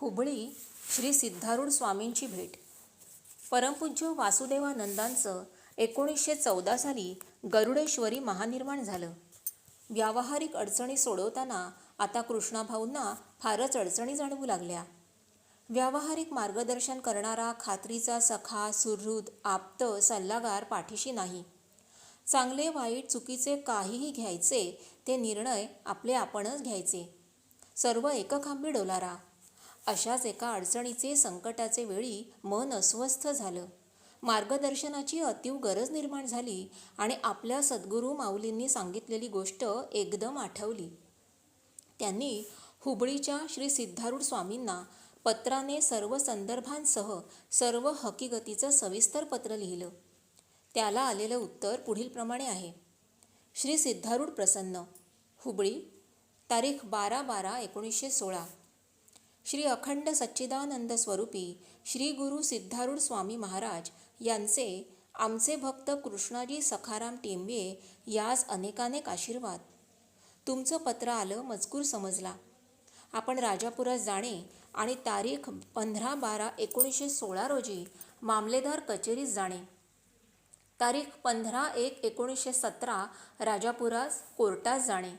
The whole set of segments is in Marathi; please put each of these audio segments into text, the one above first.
हुबळी श्री सिद्धारूढ स्वामींची भेट. परमपूज्य वासुदेवानंदांचं एकोणीसशे चौदा साली गरुडेश्वरी महानिर्माण झालं. व्यावहारिक अडचणी सोडवताना आता कृष्णाभाऊंना फारच अडचणी जाणवू लागल्या. व्यावहारिक मार्गदर्शन करणारा खात्रीचा सखा सुहृद आप्त सल्लागार पाठीशी नाही. चांगले वाईट चुकीचे काहीही घ्यायचे ते निर्णय आपले आपणच घ्यायचे. सर्व एकखांबी डोलारा. अशाच एका अडचणीचे संकटाचे वेळी मन अस्वस्थ झालं. मार्गदर्शनाची अतीव गरज निर्माण झाली आणि आपल्या सद्गुरू माऊलींनी सांगितलेली गोष्ट एकदम आठवली. त्यांनी हुबळीच्या श्री सिद्धारूढ स्वामींना पत्राने सर्व संदर्भांसह सर्व हकीकतीचं सविस्तर पत्र लिहिलं. त्याला आलेलं उत्तर पुढीलप्रमाणे आहे. श्री सिद्धारूढ प्रसन्न. हुबळी तारीख बारा बारा एकोणीसशे सोळा. श्री अखंड सच्चिदानंद स्वरूपी श्री गुरु सिद्धारूढ स्वामी महाराज यांचे आमचे भक्त कृष्णाजी सखाराम टेंबे यास अनेकानेक आशीर्वाद. तुमचं पत्र आलं मजकूर समजला. आपण राजापुरात जाणे आणि तारीख पंधरा बारा एकोणीसशे सोळा रोजी मामलेदार कचेरीत जाणे. तारीख पंधरा एक एकोणीसशे सतरा राजापुरास कोर्टास जाणे.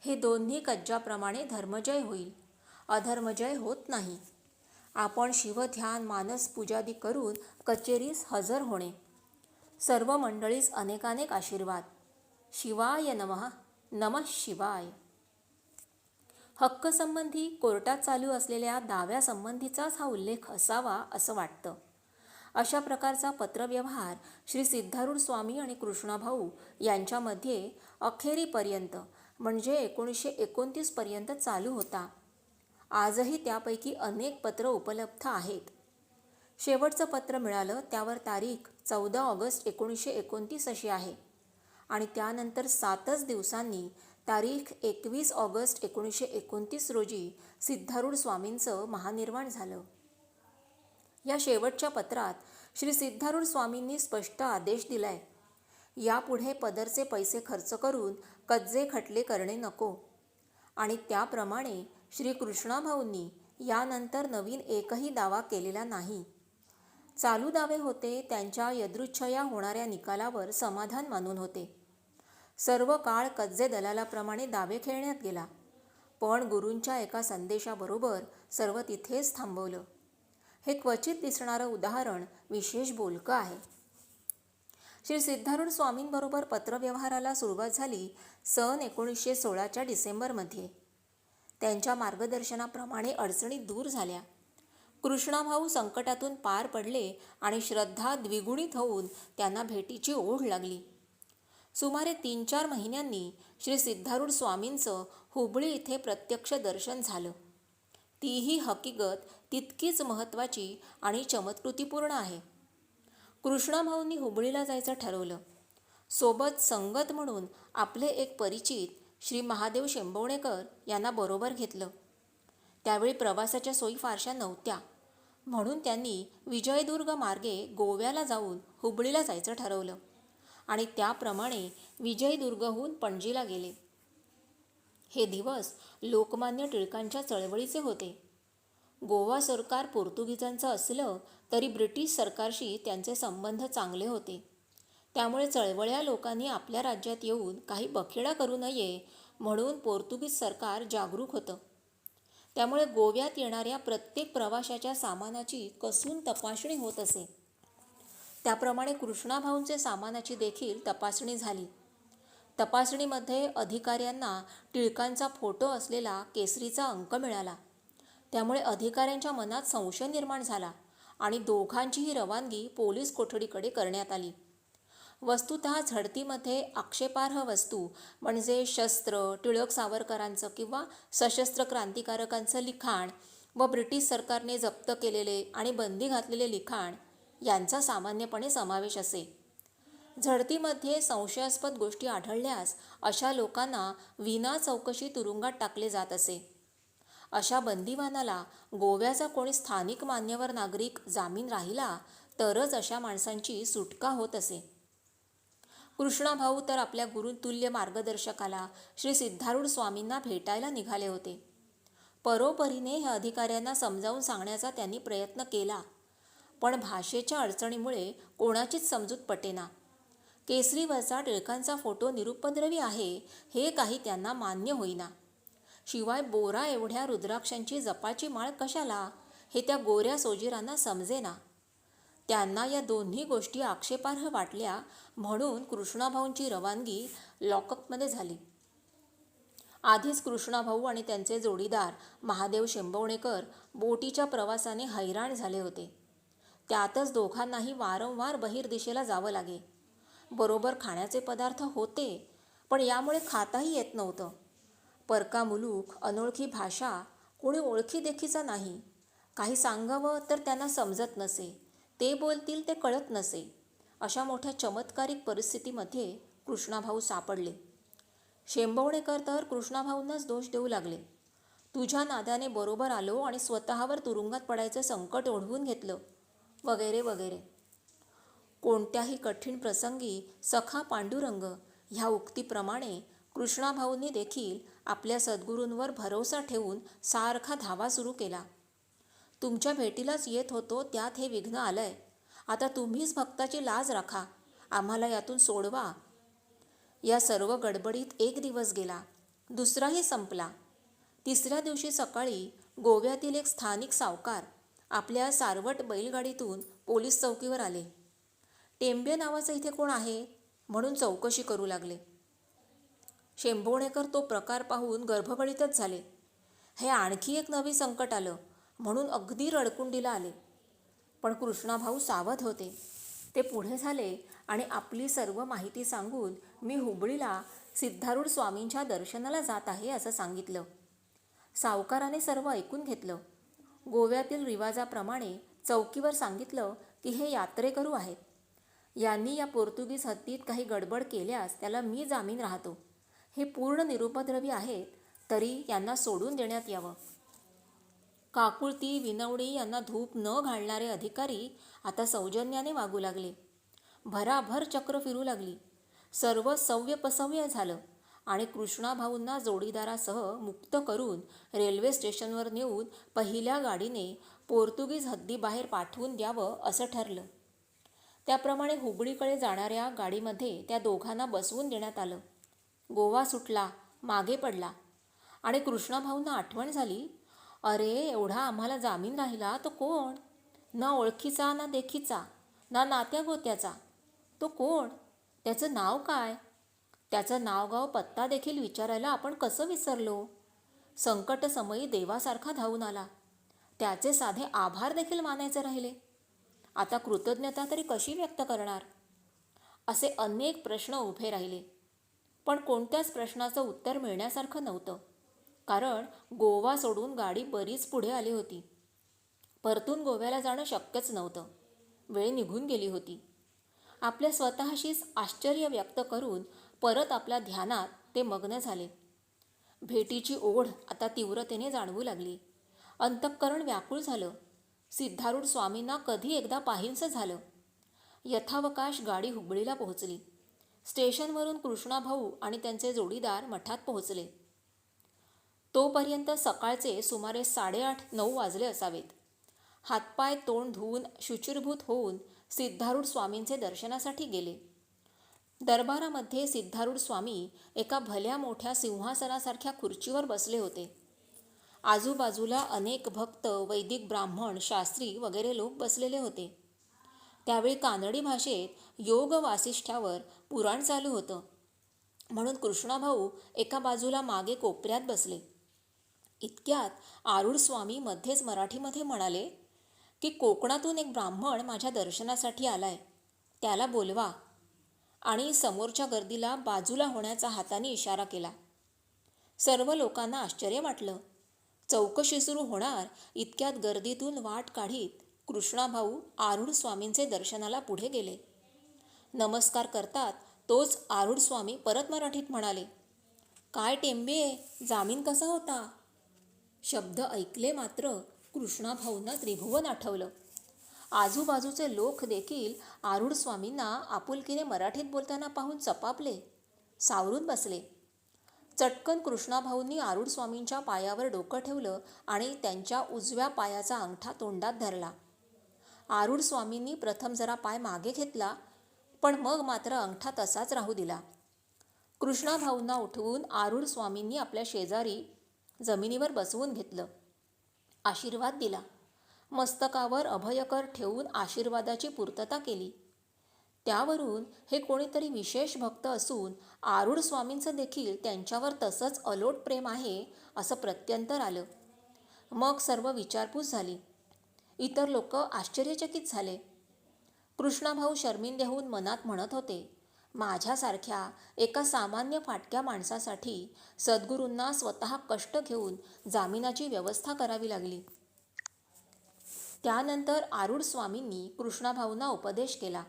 हे दोन्ही कज्जाप्रमाणे धर्मजय होईल. अधर्मजय होत नाही. आपण शिवध्यान मानस पूजादी करून कचेरीस हजर होणे. सर्व मंडळीस अनेकानेक आशीर्वाद. शिवाय नमः नमः शिवाय. हक्कसंबंधी कोर्टात चालू असलेल्या दाव्यासंबंधीचाच हा उल्लेख असावा असं वाटतं. अशा प्रकारचा पत्रव्यवहार श्री सिद्धारूढ स्वामी आणि कृष्णाभाऊ यांच्यामध्ये अखेरीपर्यंत म्हणजे एकोणीसशे एकोणतीसपर्यंत चालू होता. आजही त्यापैकी अनेक पत्र उपलब्ध आहेत. शेवटचं पत्र मिळालं त्यावर तारीख चौदा ऑगस्ट एकोणीसशे एकोणतीस अशी आहे. आणि त्यानंतर सातच दिवसांनी तारीख एकवीस ऑगस्ट एकोणीसशे एकोणतीस रोजी सिद्धारूढ स्वामींचं महानिर्वाण झालं. या शेवटच्या पत्रात श्री सिद्धारूढ स्वामींनी स्पष्ट आदेश दिलाय. यापुढे पदरचे पैसे खर्च करून कज्जे खटले करणे नको. आणि त्याप्रमाणे श्री कृष्णाभाऊंनी यानंतर नवीन एकही दावा केलेला नाही. चालू दावे होते त्यांच्या यदृच्छया होणाऱ्या निकालावर समाधान मानून होते. सर्व काळ कज्जे दलालाप्रमाणे दावे खेळण्यात गेला. पण गुरूंच्या एका संदेशाबरोबर सर्व तिथेच थांबवलं. हे क्वचित दिसणारं उदाहरण विशेष बोलकं आहे. श्री सिद्धारूढ स्वामींबरोबर पत्रव्यवहाराला सुरुवात झाली सन एकोणीसशे सोळाच्या डिसेंबरमध्ये. त्यांच्या मार्गदर्शनाप्रमाणे अडचणी दूर झाल्या. कृष्णाभाऊ संकटातून पार पडले आणि श्रद्धा द्विगुणित होऊन त्यांना भेटीची ओढ लागली. सुमारे तीन चार महिन्यांनी श्री सिद्धारूढ स्वामींचं हुबळी इथे प्रत्यक्ष दर्शन झालं. तीही हकीकत तितकीच महत्त्वाची आणि चमत्कृतीपूर्ण आहे. कृष्णाभाऊंनी हुबळीला जायचं ठरवलं. सोबत संगत म्हणून आपले एक परिचित श्री महादेव शेंबवणेकर यांना बरोबर घेतलं. त्यावेळी प्रवासाच्या सोयी फारशा नव्हत्या. म्हणून त्यांनी विजयदुर्ग मार्गे गोव्याला जाऊन हुबळीला जायचं ठरवलं आणि त्याप्रमाणे विजयदुर्गहून पणजीला गेले. हे दिवस लोकमान्य टिळकांच्या चळवळीचे होते. गोवा सरकार पोर्तुगीजांचं असलं तरी ब्रिटिश सरकारशी त्यांचे संबंध चांगले होते. त्यामुळे चळवळ्या लोकांनी आपल्या राज्यात येऊन काही बखेडा करू नये म्हणून पोर्तुगीज सरकार जागरूक होतं. त्यामुळे गोव्यात येणाऱ्या प्रत्येक प्रवाशाच्या सामानाची कसून तपासणी होत असे. त्याप्रमाणे कृष्णाभाऊंचे सामानाची देखील तपासणी झाली. तपासणीमध्ये अधिकाऱ्यांना टिळकांचा फोटो असलेला केसरीचा अंक मिळाला. त्यामुळे अधिकाऱ्यांच्या मनात संशय निर्माण झाला आणि दोघांचीही रवानगी पोलीस कोठडीकडे करण्यात आली. वस्तुत झडतीमध्ये आक्षेपार्ह वस्तू म्हणजे शस्त्र टिळक सावरकरांचं किंवा सशस्त्र क्रांतिकारकांचं लिखाण व ब्रिटिश सरकारने जप्त केलेले आणि बंदी घातलेले लिखाण यांचा सामान्यपणे समावेश असे. झडतीमध्ये संशयास्पद गोष्टी आढळल्यास अशा लोकांना विना चौकशी तुरुंगात टाकले जात असे. अशा बंदिवानाला गोव्याचा कोणी स्थानिक मान्यवर नागरिक जामीन राहिला तरच अशा माणसांची सुटका होत असे. कृष्णाभाऊ तर आपल्या गुरुतुल्य मार्गदर्शकाला श्री सिद्धारूढ स्वामींना भेटायला निघाले होते. परोपरीने ह्या अधिकाऱ्यांना समजावून सांगण्याचा त्यांनी प्रयत्न केला. पण भाषेच्या अडचणीमुळे कोणाचीच समजूत पटेना. केसरीवरचा टिळकांचा फोटो निरुपद्रवी आहे हे काही त्यांना मान्य होईना. शिवाय बोरा एवढ्या रुद्राक्षांची जपाची माळ कशाला? हे त्या गोऱ्या सोजीरांना समजेना. त्यांना या दोन्ही गोष्टी आक्षेपार्ह वाटल्या म्हणून कृष्णाभाऊंची रवानगी लॉकअपमध्ये झाली. आधीच कृष्णाभाऊ आणि त्यांचे जोडीदार महादेव शेंबवणेकर बोटीच्या प्रवासाने हैराण झाले होते. त्यातच दोघांनाही वारंवार बहिर्दिशेला जावं लागे. बरोबर खाण्याचे पदार्थ होते पण यामुळे खाताही येत नव्हतं. परका मुलूक अनोळखी भाषा कोणी ओळखी देखीचा नाही. काही सांगावं तर त्यांना समजत नसे. ते बोलतील ते कळत नसे. अशा मोठ्या चमत्कारिक परिस्थितीमध्ये कृष्णाभाऊ सापडले. शेंबवणेकर तर कृष्णाभाऊंनाच दोष देऊ लागले. तुझ्या नादाने बरोबर आलो आणि स्वतःवर तुरुंगात पडायचं संकट ओढवून घेतलं. वगैरे वगैरे. कोणत्याही कठीण प्रसंगी सखा पांडुरंग ह्या उक्तीप्रमाणे कृष्णाभाऊंनी देखील आपल्या सद्गुरूंवर भरोसा ठेवून सारखा धावा सुरू केला. तुमच्या भेटीलाच येत होतो त्यात हे विघ्न आलंय. आता तुम्हीच भक्ताची लाज राखा. आम्हाला यातून सोडवा. या सर्व गडबडीत एक दिवस गेला. दुसराही संपला. तिसऱ्या दिवशी सकाळी गोव्यातील एक स्थानिक सावकार आपल्या सारवट बैलगाडीतून पोलीस चौकीवर आले. टेंबे नावाचं इथे कोण आहे? म्हणून चौकशी करू लागले. शेंभोणेकर तो प्रकार पाहून गर्भगळीतच झाले. हे आणखी एक नवी संकट आलं. म्हणून अगदी रडकुंडीला आले. पण कृष्णाभाऊ सावध होते. ते पुढे झाले आणि आपली सर्व माहिती सांगून मी हुबळीला सिद्धारूढ स्वामींच्या दर्शनाला जात आहे असं सांगितलं. सावकाराने सर्व ऐकून घेतलं. गोव्यातील रिवाजाप्रमाणे चौकीवर सांगितलं की हे यात्रेकरू आहेत. यांनी या पोर्तुगीज हद्दीत काही गडबड केल्यास त्याला मी जामीन राहतो. हे पूर्ण निरुपद्रवी आहेत तरी यांना सोडून देण्यात यावं. काकुळती विनवडी यांना धूप न घालणारे अधिकारी आता सौजन्याने वागू लागले. भराभर चक्र फिरू लागली. सर्व सव्यपसव्य झालं आणि कृष्णाभाऊंना जोडीदारासह मुक्त करून रेल्वे स्टेशनवर नेऊन पहिल्या गाडीने पोर्तुगीज हद्दीबाहेर पाठवून द्यावं असं ठरलं. त्याप्रमाणे हुबळीकडे जाणाऱ्या गाडीमध्ये त्या दोघांना बसवून देण्यात आलं. गोवा सुटला मागे पडला आणि कृष्णाभाऊंना आठवण झाली अरे एवढा आम्हाला जामीन राहिला तो कोण? ना ओळखीचा ना देखीचा ना नात्या गोत्याचा तो कोण? त्याचं नाव काय? त्याचं नावगाव पत्ता देखील विचारायला आपण कसं विसरलो? संकटसमयी देवासारखा धावून आला. त्याचे साधे आभार देखील मानायचे राहिले. आता कृतज्ञता तरी कशी व्यक्त करणार? असे अनेक प्रश्न उभे राहिले. पण कोणत्याच प्रश्नाचं उत्तर मिळण्यासारखं नव्हतं. कारण गोवा सोडून गाडी बरीच पुढे आली होती. परतून गोव्याला जाणं शक्यच नव्हतं. वेळ निघून गेली होती. आपल्या स्वतःशीच आश्चर्य व्यक्त करून परत आपल्या ध्यानात ते मग्न झाले. भेटीची ओढ आता तीव्रतेने जाणवू लागली. अंतःकरण व्याकुळ झालं. सिद्धारूढ स्वामींना कधी एकदा पाहिंसं झालं. यथावकाश गाडी हुबळीला पोहोचली. स्टेशनवरून कृष्णाभाऊ आणि त्यांचे जोडीदार मठात पोहोचले. तोपर्यंत सकाळचे सुमारे साडेआठ नऊ वाजले असावेत. हातपाय तोंड धुवून शुचिरभूत होऊन सिद्धारूढ स्वामींचे दर्शनासाठी गेले. दरबारामध्ये सिद्धारूढ स्वामी एका भल्या मोठ्या सिंहासनासारख्या खुर्चीवर बसले होते. आजूबाजूला अनेक भक्त वैदिक ब्राह्मण शास्त्री वगैरे लोक बसलेले होते. त्यावेळी कानडी भाषेत योग वासिष्ठावर पुराण चालू होतं. म्हणून कृष्णाभाऊ एका बाजूला मागे कोपऱ्यात बसले. इतक्यात आरूढ स्वामी मध्येच मराठीमध्ये म्हणाले की कोकणातून एक ब्राह्मण माझ्या दर्शनासाठी आलाय. त्याला बोलवा. आणि समोरच्या गर्दीला बाजूला होण्याचा हाताने इशारा केला. सर्व लोकांना आश्चर्य वाटलं. चौकशी सुरू होणार इतक्यात गर्दीतून वाट काढीत कृष्णाभाऊ आरूढ स्वामींचे दर्शनाला पुढे गेले. नमस्कार करतात तोच आरूढ स्वामी परत मराठीत म्हणाले काय टेंबे जामीन कसा होता? शब्द ऐकले मात्र कृष्णाभाऊंना त्रिभुवन आठवलं. आजूबाजूचे लोक देखील आरूढ स्वामींना आपुलकीने मराठीत बोलताना पाहून चपापले सावरून बसले. चटकन कृष्णाभाऊंनी आरूढ स्वामींच्या पायावर डोकं ठेवलं आणि त्यांच्या उजव्या पायाचा अंगठा तोंडात धरला. आरूढ स्वामींनी प्रथम जरा पाय मागे घेतला पण मग मात्र अंगठा तसाच राहू दिला. कृष्णाभाऊंना उठवून आरूढ स्वामींनी आपल्या शेजारी जमिनीवर बसवून घेतलं. आशीर्वाद दिला. मस्तकावर अभयकर ठेवून आशीर्वादाची पूर्तता केली. त्यावरून हे कोणीतरी विशेष भक्त असून आरूढ स्वामींचं देखील त्यांच्यावर तसंच अलोट प्रेम आहे असं प्रत्यंतर आलं. मग सर्व विचारपूस झाली. इतर लोक आश्चर्यचकित झाले. कृष्णाभाऊ शर्मिंदे होऊन मनात म्हणत होते माझ्यासारख्या एका सामान्य फाटक्या माणसासाठी सद्गुरूंना स्वतः कष्ट घेऊन जामिनाची व्यवस्था करावी लागली. त्यानंतर आरूढ स्वामींनी कृष्णाभाऊंना उपदेश केला.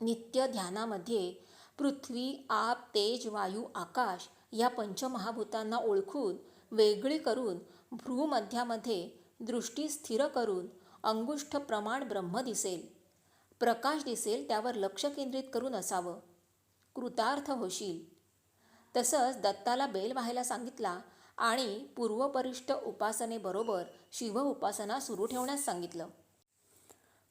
नित्य ध्यानामध्ये पृथ्वी आप तेज वायू आकाश या पंचमहाभूतांना ओळखून वेगळी करून भ्रूमध्यामध्ये दृष्टी स्थिर करून अंगुष्ठ प्रमाण ब्रह्म दिसेल. प्रकाश दिसेल त्यावर लक्ष केंद्रित करून असावं. कृतार्थ होशील. तसंच दत्ताला बेल व्हायला सांगितला आणि पूर्वपरिष्ठ उपासनेबरोबर शिव उपासना सुरू ठेवण्यास सांगितलं.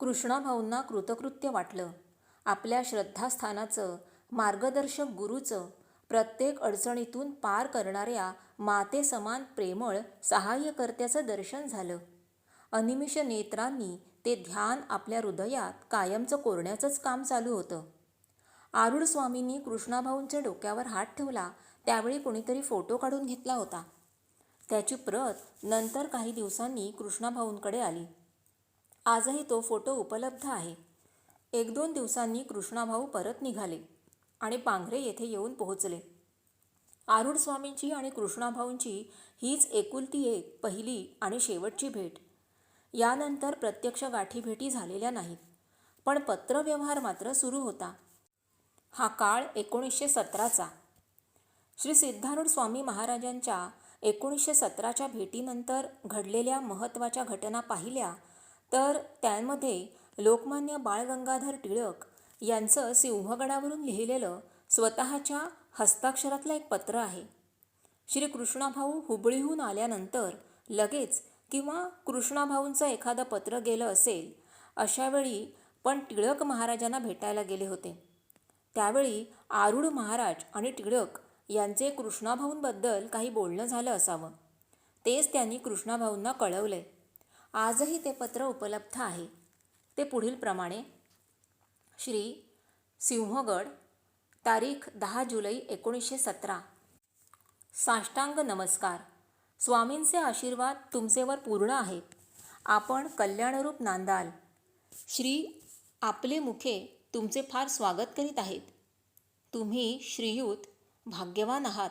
कृष्णाभाऊंना कृतकृत्य वाटलं. आपल्या श्रद्धास्थानाचं मार्गदर्शक गुरूचं प्रत्येक अडचणीतून पार करणाऱ्या मातेसमान प्रेमळ सहाय्यकर्त्याचं दर्शन झालं. अनिमिष नेत्रांनी ते ध्यान आपल्या हृदयात कायमचं कोरण्याचंच काम चालू होतं. आरूढ स्वामींनी कृष्णाभाऊंच्या डोक्यावर हात ठेवला त्यावेळी कोणीतरी फोटो काढून घेतला होता. त्याची प्रत नंतर काही दिवसांनी कृष्णाभाऊंकडे आली. आजही तो फोटो उपलब्ध आहे. एक दोन दिवसांनी कृष्णाभाऊ परत निघाले आणि पांघरे येथे येऊन पोहोचले. आरूढ स्वामींची आणि कृष्णाभाऊंची हीच एकुलती एक पहिली आणि शेवटची भेट. यानंतर प्रत्यक्ष गाठीभेटी झालेल्या नाहीत. पण पत्रव्यवहार मात्र सुरू होता. हा काळ एकोणीसशे सतराचा. श्री सिद्धारूढ स्वामी महाराजांच्या एकोणीसशे सतराच्या भेटीनंतर घडलेल्या महत्त्वाच्या घटना पाहिल्या तर त्यामध्ये लोकमान्य बाळ गंगाधर टिळक यांचं सिंहगडावरून लिहिलेलं स्वतःच्या हस्ताक्षरातलं एक पत्र आहे. श्री कृष्णाभाऊ हुबळीहून आल्यानंतर लगेच किंवा कृष्णाभाऊंचं एखादं पत्र गेलं असेल अशावेळी पण टिळक महाराजांना भेटायला गेले होते. त्यावेळी आरूढ महाराज आणि टिळक यांचे कृष्णाभाऊंबद्दल काही बोलणं झालं असावं. तेच त्यांनी कृष्णाभाऊंना कळवलंय आजही ते पत्र उपलब्ध आहे. ते पुढीलप्रमाणे श्री सिंहगड तारीख दहा जुलै एकोणीसशे सतरा. साष्टांग नमस्कार. स्वामींचे आशीर्वाद तुमचेवर पूर्ण आहेत. आपण कल्याणरूप नांदाल. श्री आपले मुखे तुमचे फार स्वागत करीत आहेत. तुम्ही श्रीयूत भाग्यवान आहात.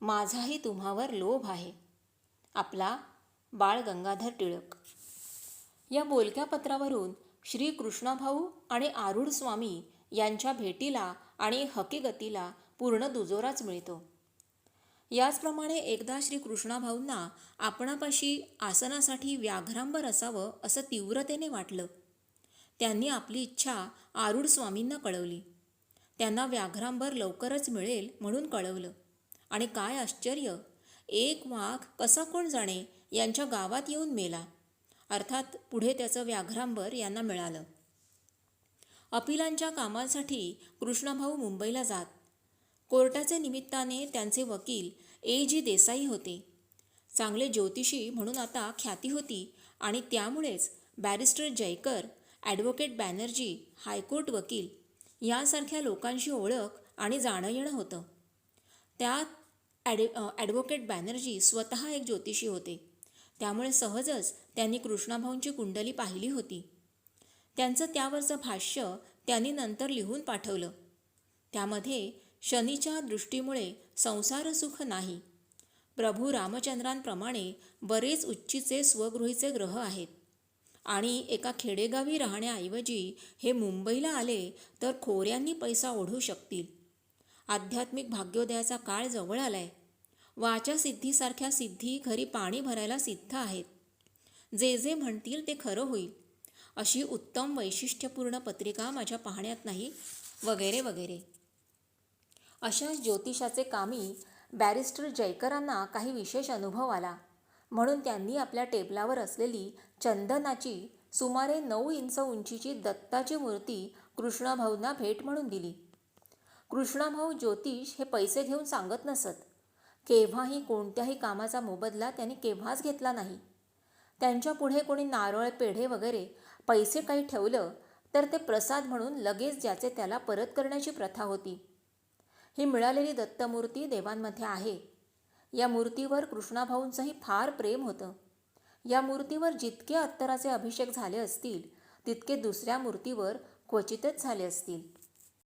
माझाही तुम्हावर लोभ आहे. आपला बाळ गंगाधर टिळक. या बोलक्या पत्रावरून श्री कृष्णाभाऊ आणि आरूढ स्वामी यांच्या भेटीला आणि हकीगतीला पूर्ण दुजोराच मिळतो. याचप्रमाणे एकदा श्री कृष्णाभाऊंना आपणापाशी आसनासाठी व्याघ्रांबर असावं असं तीव्रतेने वाटलं. त्यांनी आपली इच्छा आरूढ स्वामींना कळवली. त्यांना व्याघ्रांबर लवकरच मिळेल म्हणून कळवलं. आणि काय आश्चर्य! एक वाघ कसा कोण जाणे यांच्या गावात येऊन मेला. अर्थात पुढे त्याचं व्याघ्रांबर यांना मिळालं. अपिलांच्या कामासाठी कृष्णभाऊ मुंबईला जात. कोर्टाचे निमित्ताने त्यांचे वकील ए जी देसाई होते. चांगले ज्योतिषी म्हणून आता ख्याती होती आणि त्यामुळेच barrister Jayakar advocate Banerjee high court वकील यासारख्या लोकांशी ओळख आणि जाणं येणं होतं. त्यात ॲड ॲडव्होकेट बॅनर्जी स्वतः एक ज्योतिषी होते. त्यामुळे सहजच त्यांनी कृष्णाभाऊंची कुंडली पाहिली होती. त्यांचं त्यावरचं भाष्य त्यांनी नंतर लिहून पाठवलं. त्यामध्ये शनीच्या दृष्टीमुळे संसार सुख नाही. प्रभू रामचंद्रांप्रमाणे बरेच उच्चीचे स्वगृहीचे ग्रह आहेत. आणि एका खेडेगावी राहण्याऐवजी हे मुंबईला आले तर खोऱ्यांनी पैसा ओढू शकतील. आध्यात्मिक भाग्योदयाचा काळ जवळ आलाय. वाचा सिद्धीसारख्या सिद्धी घरी पाणी भरायला सिद्ध आहेत. जे जे म्हणतील ते खरं होईल. अशी उत्तम वैशिष्ट्यपूर्ण पत्रिका माझ्या पाहण्यात नाही. वगैरे वगैरे. अशा ज्योतिषाचे कामी बॅरिस्टर जयकरांना काही विशेष अनुभव आला. म्हणून त्यांनी आपल्या टेबलावर असलेली चंदनाची सुमारे नऊ इंच उंचीची दत्ताची मूर्ती कृष्णाभाऊंना भेट म्हणून दिली. कृष्णाभाऊ ज्योतिष हे पैसे घेऊन सांगत नसत. केव्हाही कोणत्याही कामाचा मोबदला त्यांनी केव्हाच घेतला नाही. त्यांच्या पुढे कोणी नारळ पेढे वगैरे पैसे काही ठेवलं तर ते प्रसाद म्हणून लगेच ज्याचे त्याला परत करण्याची प्रथा होती. ही मिळालेली दत्तमूर्ती देवांमध्ये आहे. या मूर्तीवर कृष्णाभाऊंचंही फार प्रेम होतं. या मूर्तीवर जितके अत्तराचे अभिषेक झाले असतील तितके दुसऱ्या मूर्तीवर क्वचितच झाले असतील.